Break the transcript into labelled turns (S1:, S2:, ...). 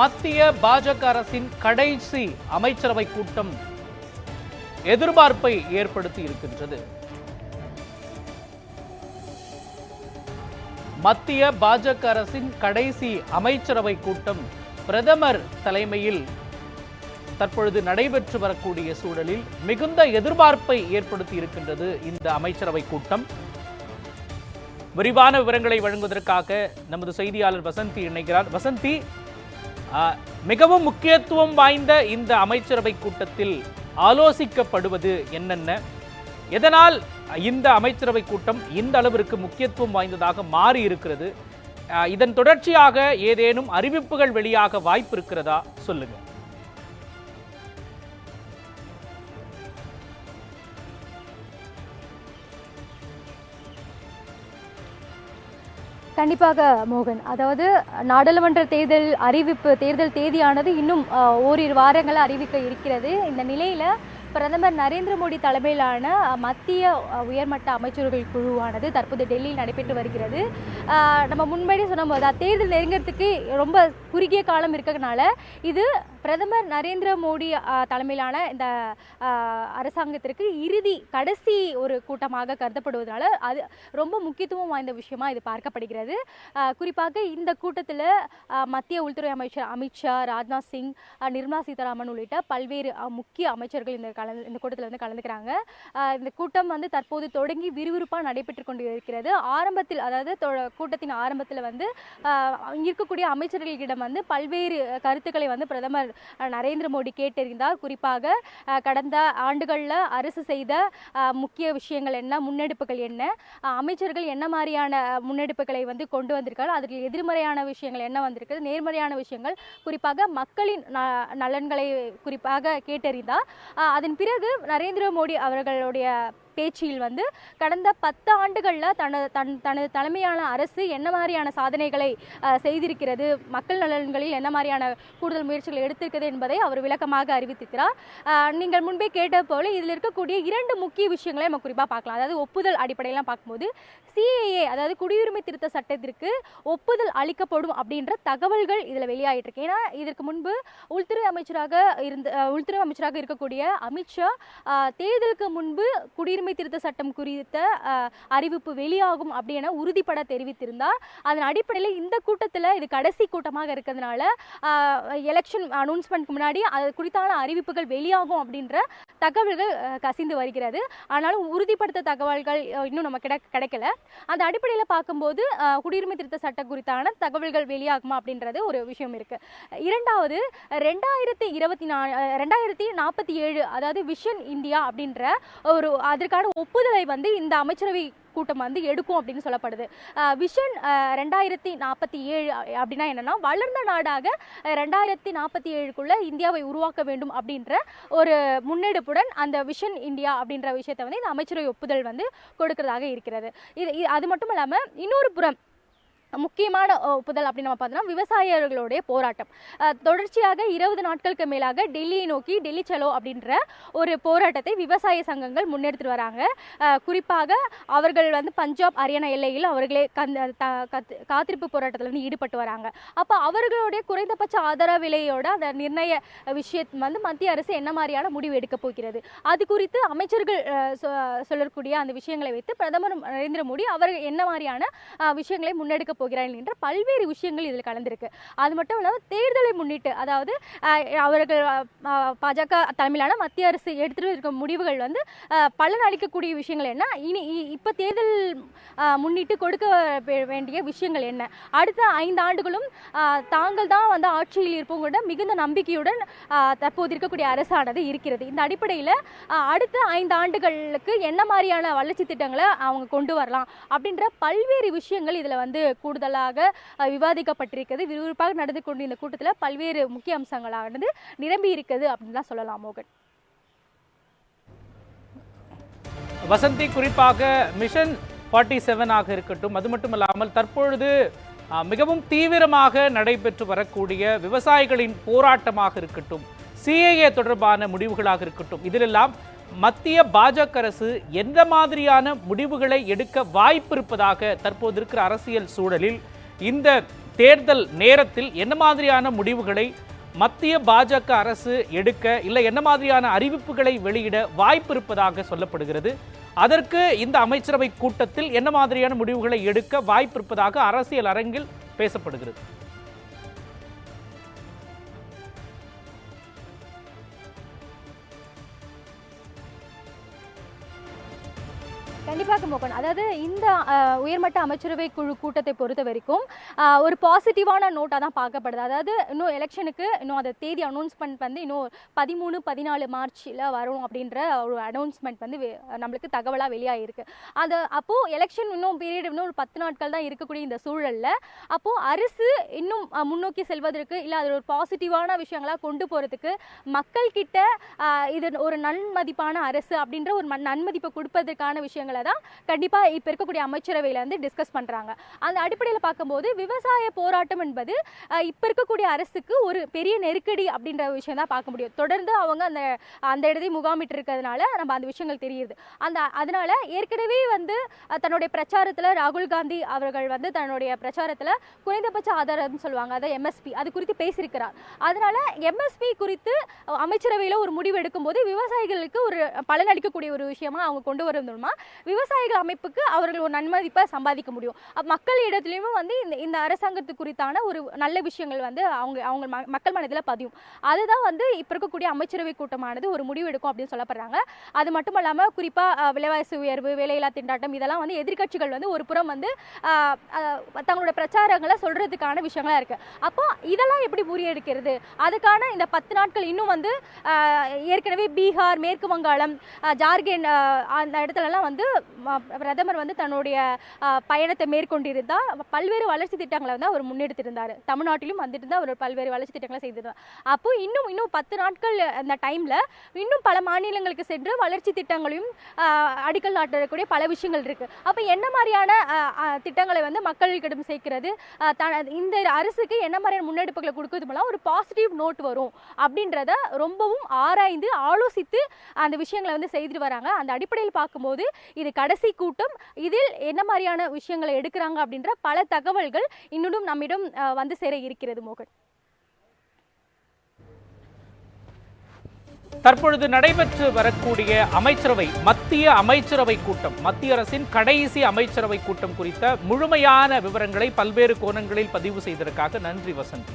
S1: மத்திய பாஜக அரசின் கடைசி அமைச்சரவை கூட்டம் எதிர்பார்ப்பை ஏற்படுத்தி இருக்கின்றது. மத்திய பாஜக அரசின் கடைசி அமைச்சரவை கூட்டம் பிரதமர் தலைமையில் தற்பொழுது நடைபெற்று வரக்கூடிய சூழலில் மிகுந்த எதிர்பார்ப்பை ஏற்படுத்தி இருக்கின்றது இந்த அமைச்சரவை கூட்டம். விரிவான விவரங்களை வழங்குவதற்காக நமது செய்தியாளர் வசந்தி இணைகிறார். வசந்தி மிகவும் முக்கியத்துவம் வாய்ந்த இந்த அமைச்சரவை கூட்டத்தில் ஆலோசிக்கப்படுவது என்னென்ன? எதனால் இந்த அமைச்சரவை கூட்டம் இந்த அளவிற்கு முக்கியத்துவம் வாய்ந்ததாக மாறி இருக்கிறது? இதன் தொடர்ச்சியாக ஏதேனும் அறிவிப்புகள் வெளியாக வாய்ப்பு இருக்கிறதா? சொல்லுங்கள்
S2: கண்டிப்பாக மோகன். அதாவது நாடாளுமன்ற தேர்தல் அறிவிப்பு தேர்தல் தேதியானது இன்னும் ஓரிரு வாரங்கள் அறிவிக்க இருக்கிறது. இந்த நிலையில் பிரதமர் நரேந்திர மோடி தலைமையிலான மத்திய உயர்மட்ட அமைச்சர்கள் குழுவானது தற்போது டெல்லியில் நடைபெற்று வருகிறது. நம்ம முன்னாடி சொன்னபோது போது தேர்தல் நெருங்கிறதுக்கு ரொம்ப குறுகிய காலம் இருக்கிறதுனால இது பிரதமர் நரேந்திர மோடி தலைமையிலான இந்த அரசாங்கத்திற்கு இறுதி கடைசி ஒரு கூட்டமாக கருதப்படுவதனால அது ரொம்ப முக்கியத்துவம் வாய்ந்த விஷயமா இது பார்க்கப்படுகிறது. குறிப்பாக இந்த கூட்டத்தில் மத்திய உள்துறை அமைச்சர் அமித்ஷா ராஜ்நாத் சிங் நிர்மலா சீதாராமன் உள்ளிட்ட பல்வேறு முக்கிய அமைச்சர்கள் இந்த கலந்து இந்த கூட்டத்தில் வந்து கலந்துக்கிறாங்க. இந்த கூட்டம் வந்து தற்போது தொடங்கி விறுவிறுப்பாக நடைபெற்று கொண்டு இருக்கிறது ஆரம்பத்தில் அதாவது கூட்டத்தின் ஆரம்பத்தில் வந்து இங்கே இருக்கக்கூடிய அமைச்சர்களிடம் வந்து பல்வேறு கருத்துக்களை வந்து பிரதமர் நரேந்திர மோடி கேட்டறிந்தார். குறிப்பாக கடந்த ஆண்டுகளில் அரசு செய்த முக்கிய விஷயங்கள் என்ன முன்னெடுப்புகள் என்ன அமைச்சர்கள் என்ன மாதிரியான முன்னெடுப்புகளை வந்து கொண்டு வந்திருக்காங்க அதில் எதிர்மறையான விஷயங்கள் என்ன வந்திருக்குது நேர்மறையான விஷயங்கள் குறிப்பாக மக்களின் ந- நலன்களை குறிப்பாக கேட்டறிந்தார். அதன் பிறகு நரேந்திர மோடி அவர்களுடைய பேச்சில் வந்து கடந்த பத்து ஆண்டுகளில் தனது தன் தனது தலைமையான அரசு என்ன மாதிரியான சாதனைகளை செய்திருக்கிறது மக்கள் நலன்களில் என்ன மாதிரியான கூடுதல் முயற்சிகள் எடுத்திருக்கிறது என்பதை அவர் விளக்கமாக அறிவித்திருக்கிறார். நீங்கள் முன்பே கேட்ட போல இதில் இருக்கக்கூடிய இரண்டு முக்கிய விஷயங்களை நம்ம குறிப்பாக பார்க்கலாம். அதாவது ஒப்புதல் அடிப்படையெல்லாம் பார்க்கும்போது சிஏஏ அதாவது குடியுரிமை திருத்த சட்டத்திற்கு ஒப்புதல் அளிக்கப்படும் அப்படின்ற தகவல்கள் இதில் வெளியாகிட்டு இருக்கு ஏன்னா இதற்கு முன்பு உள்துறை அமைச்சராக இருந்த உள்துறை அமைச்சராக இருக்கக்கூடிய அமித்ஷா தேர்தலுக்கு முன்பு குடியுரிமை திருத்த சட்டம் குறித்த அறிவிப்பு வெளியாகும் அப்படின்னு உறுதிப்பட தெரிவித்திருந்தார் அதன் அடிப்படையில் இந்த கூட்டத்தில் இது கடைசி கூட்டமாக இருக்கிறதுனால எலெக்ஷன் அனௌன்ஸ்மெண்ட்க்கு முன்னாடி அது குறித்தான அறிவிப்புகள் வெளியாகும் அப்படின்ற தகவல்கள் கசிந்து வருகிறது. ஆனாலும் உறுதிப்படுத்த தகவல்கள் இன்னும் நம்ம கிட கிடைக்கல. அந்த அடிப்படையில் பார்க்கும்போது குடியுரிமை திருத்த சட்டம் குறித்தான தகவல்கள் வெளியாகுமா அப்படின்றது ஒரு விஷயம் இருக்குது இரண்டாவது ரெண்டாயிரத்தி இருபத்தி நா ரெண்டாயிரத்தி நாற்பத்தி ஏழு அதாவது விஷன் இந்தியா அப்படின்ற ஒரு அதற்கான ஒப்புதலை வந்து இந்த அமைச்சரவை கூட்டம் வந்து எடுக்கும் அப்படின்னு சொல்லப்படுது. விஷன் ரெண்டாயிரத்தி நாற்பத்தி ஏழு அப்படின்னா என்னன்னா வளர்ந்த நாடாக ரெண்டாயிரத்தி நாற்பத்தி ஏழுக்குள்ள இந்தியாவை உருவாக்க வேண்டும் அப்படின்ற ஒரு முன்னெடுப்புடன் அந்த விஷன் இந்தியா அப்படின்ற விஷயத்தை வந்து இந்த அமைச்சரவை ஒப்புதல் வந்து கொடுக்கறதாக இருக்கிறது. இது இது- அது மட்டும் இல்லாமல் இன்னொரு புறம் முக்கியமான ஒப்புதல் அப்படின்னு நம்ம பார்த்தோம்னா விவசாயிகளுடைய போராட்டம். தொடர்ச்சியாக இருபது நாட்களுக்கு மேலாக டெல்லியை நோக்கி டெல்லி செலோ அப்படின்ற ஒரு போராட்டத்தை விவசாய சங்கங்கள் முன்னெடுத்துட்டு வராங்க. குறிப்பாக அவர்கள் வந்து பஞ்சாப் ஹரியானா எல்லையில் அவர்களே கந்த காத்திருப்பு போராட்டத்தில் வந்து ஈடுபட்டு வராங்க. அப்போ அவர்களுடைய குறைந்தபட்ச ஆதார விலையோட அந்த நிர்ணய விஷயம் வந்து மத்திய அரசு என்ன மாதிரியான முடிவு எடுக்க போகிறது? அது குறித்து அமைச்சர்கள் சொ- சொல்லக்கூடிய அந்த விஷயங்களை வைத்து பிரதமர் நரேந்திர மோடி அவர் என்ன மாதிரியான விஷயங்களை முன்னெடுக்க போகிறாள் என்ற பல்வேறு விஷயங்கள் இதில் கலந்திருக்கு. அது மட்டும் இல்லாமல் தேர்தலை முன்னிட்டு அதாவது அவர்கள் பாஜக தலைமையிலான மத்திய அரசு எடுத்துட்டு இருக்க முடிவுகள் வந்து பலன் அளிக்கக்கூடிய விஷயங்கள் என்ன? இனி இப்போ தேர்தல் முன்னிட்டு கொடுக்க வேண்டிய விஷயங்கள் என்ன? அடுத்த ஐந்து ஆண்டுகளும் தாங்கள் தான் வந்து ஆட்சியில் இருப்பவங்க கூட மிகுந்த நம்பிக்கையுடன் தற்போது இருக்கக்கூடிய அரசானது இருக்கிறது. இந்த அடிப்படையில் அடுத்த ஐந்து ஆண்டுகளுக்கு என்ன மாதிரியான வளர்ச்சி திட்டங்களை அவங்க கொண்டு வரலாம் அப்படின்ற பல்வேறு விஷயங்கள் இதில் வந்து கூடுதலாக விவாதிக்கப்பட்டிருக்கிறது. விறுவிறுப்பாக நடந்து கொண்டு இந்த கூட்டத்தில் பல்வேறு முக்கிய அம்சங்களானது நிரம்பி இருக்குது அப்படின்னு சொல்லலாம் மோகன்.
S1: வசந்தி குறிப்பாக மிஷன் ஃபார்ட்டி செவனாக இருக்கட்டும் அது மட்டும் இல்லாமல் தற்பொழுது மிகவும் தீவிரமாக நடைபெற்று வரக்கூடிய விவசாயிகளின் போராட்டமாக இருக்கட்டும் சிஏஏ தொடர்பான முடிவுகளாக இருக்கட்டும் இதிலெல்லாம் மத்திய பாஜக அரசு எந்த மாதிரியான முடிவுகளை எடுக்க வாய்ப்பு இருப்பதாக தற்போது இருக்கிற அரசியல் சூழலில் இந்த தேர்தல் நேரத்தில் என்ன மாதிரியான முடிவுகளை மத்திய பாஜக அரசு எடுக்க இல்லை என்ன மாதிரியான அறிவிப்புகளை வெளியிட வாய்ப்பு இருப்பதாக சொல்லப்படுகிறது. அதற்கு இந்த அமைச்சரவை கூட்டத்தில் என்ன மாதிரியான முடிவுகளை எடுக்க வாய்ப்பு இருப்பதாக அரசியல் அரங்கில் பேசப்படுகிறது.
S2: கண்டிப்பாக மோகன் அதாவது இந்த உயர்மட்ட அமைச்சரவை குழு கூட்டத்தை பொறுத்த வரைக்கும் ஒரு பாசிட்டிவான நோட்டாக தான் பார்க்கப்படுது. அதாவது இன்னும் எலெக்ஷனுக்கு இன்னும் அந்த தேதி அனௌன்ஸ்மெண்ட் வந்து இன்னும் பதிமூணு பதினாலு மார்ச்சில் வரும் அப்படின்ற ஒரு அனௌன்ஸ்மெண்ட் வந்து நம்மளுக்கு தகவலாக வெளியாகிருக்கு அது அப்போது எலெக்ஷன் இன்னும் பீரியட் இன்னும் ஒரு பத்து நாட்கள் தான் இருக்கக்கூடிய இந்த சூழலில் அப்போது அரசு இன்னும் முன்னோக்கி செல்வதற்கு இல்லை அதில் ஒரு பாசிட்டிவான விஷயங்களாக கொண்டு போகிறதுக்கு மக்கள்கிட்ட இது ஒரு நன்மதிப்பான அரசு அப்படின்ற ஒரு நன்மதிப்பை கொடுப்பதற்கான விஷயங்களை தான் கண்டிப்பாக இப்போ இருக்கக்கூடிய அமைச்சரவையில் வந்து டிஸ்கஸ் பண்ணுறாங்க அந்த அடிப்படையில் பார்க்கும்போது விவசாய போராட்டம் என்பது இப்போ இருக்கக்கூடிய அரசுக்கு ஒரு பெரிய நெருக்கடி அப்படின்ற விஷயம் தான் பார்க்க முடியும். தொடர்ந்து அவங்க அந்த அந்த இடத்தை முகாமிட்டு இருக்கிறதுனால நம்ம அந்த விஷயங்கள் தெரியுது. அந்த அதனால ஏற்கனவே வந்து தன்னுடைய பிரச்சாரத்தில் ராகுல் காந்தி அவர்கள் வந்து தன்னுடைய பிரச்சாரத்தில் குறைந்தபட்ச ஆதாரம் சொல்லுவாங்க. அதை எம்எஸ்பி அது குறித்து பேசியிருக்கிறார். அதனால எம்எஸ்பி குறித்து அமைச்சரவையில் ஒரு முடிவு எடுக்கும்போது விவசாயிகளுக்கு ஒரு பலனளிக்கக்கூடிய ஒரு விஷயமா அவங்க கொண்டு வர மூலமா விவசாயிகள் அமைப்புக்கு அவர்கள் ஒரு நன்மதிப்பை சம்பாதிக்க முடியும். மக்கள் இடத்துலையுமே வந்து இந்த இந்த அரசாங்கத்து குறித்தான ஒரு நல்ல விஷயங்கள் வந்து அவங்க அவங்க மக்கள் மனதில் பதியும். அதுதான் வந்து இப்போ இருக்கக்கூடிய அமைச்சரவை கூட்டமானது ஒரு முடிவு எடுக்கும் அப்படின்னு சொல்லப்படுறாங்க. அது மட்டும் இல்லாமல் குறிப்பாக விலைவாசி உயர்வு வேலையில்லா திண்டாட்டம் இதெல்லாம் வந்து எதிர்க்கட்சிகள் வந்து ஒரு புறம் வந்து தங்களோட பிரச்சாரங்களை சொல்கிறதுக்கான விஷயங்களாக இருக்குது அப்போ இதெல்லாம் எப்படி முறியடிக்கிறது? அதுக்கான இந்த பத்து நாட்கள் இன்னும் வந்து ஏற்கனவே பீகார் மேற்கு வங்காளம் ஜார்க்கண்ட் அந்த இடத்துலலாம் வந்து பிரதமர் வந்து தன்னுடைய பயணத்தை மேற்கொண்டிருந்தால் பல்வேறு வளர்ச்சி திட்டங்களை வந்து அவர் முன்னெடுத்திருந்தார். தமிழ்நாட்டிலும் வந்துட்டு தான் அவர் பல்வேறு வளர்ச்சி திட்டங்களை செய்திருந்தார். அப்போ இன்னும் இன்னும் பத்து நாட்கள் அந்த டைமில் இன்னும் பல மாநிலங்களுக்கு சென்று வளர்ச்சி திட்டங்களையும் அடிக்கல் நாட்டக்கூடிய பல விஷயங்கள் இருக்குது அப்போ என்ன மாதிரியான திட்டங்களை வந்து மக்களிடம் சேர்க்கிறது? த- இந்த அரசுக்கு என்ன மாதிரியான முன்னெடுப்புகளை கொடுக்கறது மூலம் ஒரு பாசிட்டிவ் நோட் வரும் அப்படின்றத ரொம்பவும் ஆராய்ந்து ஆலோசித்து அந்த விஷயங்களை வந்து செய்துட்டு வராங்க. அந்த அடிப்படையில் பார்க்கும்போது இது கடைசி கூட்டம். இதில் என்ன மாதிரியான விஷயங்களை எடுக்கிறாங்க அப்படின்ற பல தகவல்கள் இன்னும் நம்மிடம் வந்து சேர இருக்கிறது மோகன்.
S1: தற்பொழுது நடைபெற்று வரக்கூடிய அமைச்சரவை மத்திய அமைச்சரவை கூட்டம் மத்திய அரசின் கடைசி அமைச்சரவை கூட்டம் குறித்த முழுமையான விவரங்களை பல்வேறு கோணங்களில் பதிவு செய்ததற்காக நன்றி வசந்த்.